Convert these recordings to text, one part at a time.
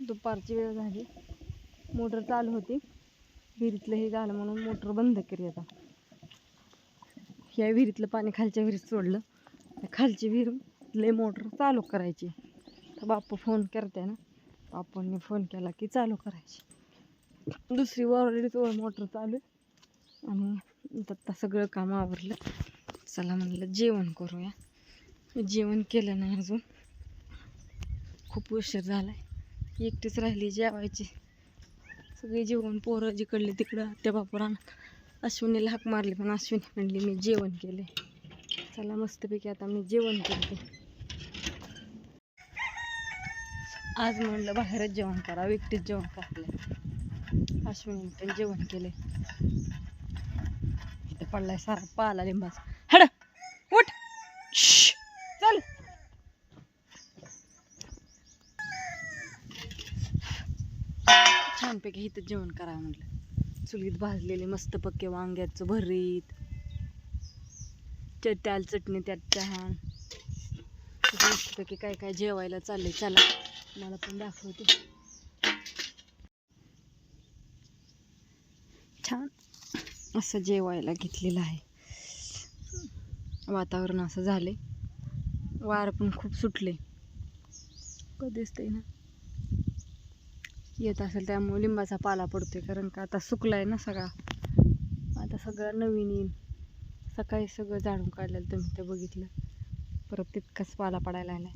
दुपारची वेळ झाली. मोटर चालू होती. विहिरीतलं हे झालं म्हणून मोटर बंद केली आता. या विहिरीतलं पाणी खालच्या विहिरीत सोडलं. खालची विहीर मोटर चालू करायची. तर बाप्पा फोन करते ना. बापूंनी फोन केला की चालू करायची. दुसरी ऑलरेडीच मोटर चालू आहे. आणि आता सगळं काम आवरलं. चला म्हणलं जेवण करूया. जेवण केलं नाही अजून. खूप उशीर झाला आहे एकटीच राहिली जेवायची. सगळी जेवण पोरं जिकडले तिकडं त्या बापुरान. अश्विनीला हाक मारली पण अश्विनी म्हणली मी जेवण केले चला मस्तपैकी आता मी जेवण करते. आज म्हणलं बाहेरच जेवण करा एकटीच जेवण करायला अश्विनी पण जेवण केले इथं पडलाय सारा पाला लिंबाचा. छानपैकी इथं जेवण करावं म्हटलं. चुलीत भाजलेले मस्त पक्के वांग्याचं भरीत. त्याल चटणी त्यात चहा. मस्तपैकी काय काय जेवायला चाललंय. चला मला पण दाखवते. छान. असं जेवायला घेतलेलं आहे. वातावरण असं झाले वार पण खूप सुटले कधीच ते ना. येत असेल त्यामुळे लिंबाचा पाला पडतोय. कारण का आता सुकलाय ना सगळा. आता सगळं नवीन येईल सकाळी सगळं झाडून काढलेलं तुम्ही ते बघितलं. परत तितकाच पाला पडायला आला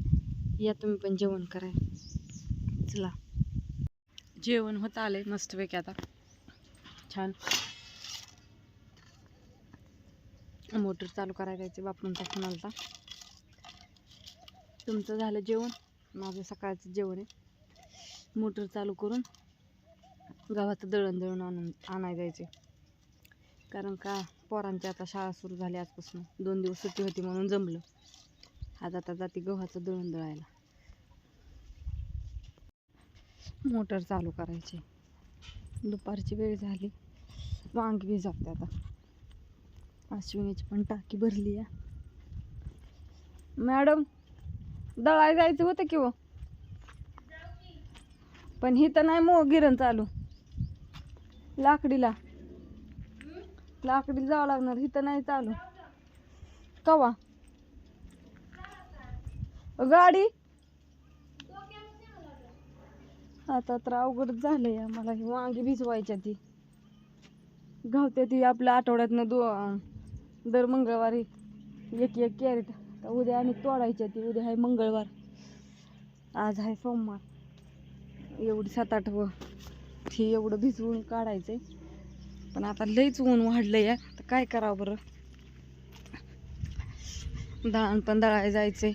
या तुम्ही पण जेवण कराय. चला. जेवण होत आलं आहे मस्तपैकी आता. छान. मोटर चालू करायला जायचे बापूंचा फोन आलता. तुमचं झालं जेवण? माझं सकाळचं जेवण आहे. मोटर चालू करून गव्हाचं दळण दळण आणून आणायला जायचे. कारण का पोरांची आता शाळा सुरू झाली आजपासून. दोन दिवस सुट्टी होती म्हणून जमलं. आज आता जाती गव्हाचं दळण दळायला. मोटर चालू करायची. दुपारची वेळ झाली. वांगी भिजवते आता. अश्विनीची पण टाकी भरली आहे. मॅडम दळाय जायचं होतं की हो? पण ही तर नाही मो गिरण चालू. लाकडीला. लाकडीला जावं लागणार ही तर नाही चालू. कवा? गाडी? आता तर अवघड झालंय आम्हाला ही वांगी भिजवायच्या ती. गावते ती आपल्या आठवड्यातनं दो दर मंगळवारी. एक एक कॅरेट. उद्या आणि तोडायच्या ती उद्या आहे मंगळवार. आज आहे सोमवार. एवढी सात आठ हे एवढं भिजवून काढायचंय. पण आता लईच ऊन वाढलंय आहे तर काय करावं बरं? दळण पण दळाय जायचंय.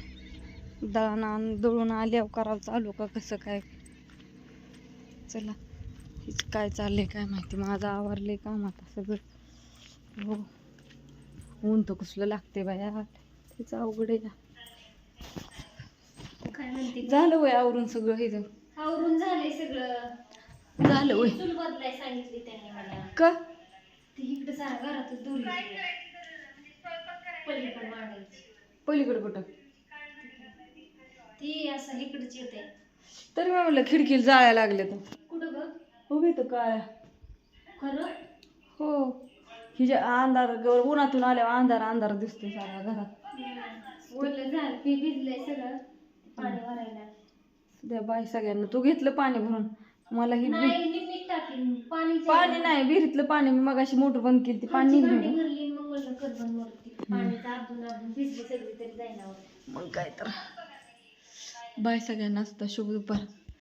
दळण आण दळून आल्यावर करावं चालू का कसं काय? चला हिच काय चाललंय काय माहिती. माझं आवरले काम आता सगळं. हो. ऊन तर कसलं लागते बाया. तेच अवघड आहे काय झालं वय आवरून सगळं हे आवरून झालंय सगळं. झालं वय चूल बदलाय सांगितली त्यांनी मला. का? ती इकडे सारा घरातच दोरी पण मांडायची पलीकडे कुठं? ती असं इकडची येते. तरी मी म्हणलं खिडकीला जाळ्या लागल्या तर कुठं ग? उभे तर काय खरं? हो. हिच्या अंधार ग- उन्हातून आल्यावर अंधार अंधार दिसतो सारा घरात. ओलं झालं ते भिजलंय सगळं. पाणी भरायला. द्या बाय सगळ्यांना. तू घेतलं पाणी भरून मला ही बी- नाही मी मीठ टाकीन. पाणी पाणी नाही विहिरीतलं पाणी मी मगाशी मोटर बंद केली ती. पाणी भांडी निघलं. भरली मग म्हणलं करबन वरती पाण्याचं अर्धून अर्धून भिजली जाईना. मग काय तर. बाय सगळ्यांना असता शुभ दुपार.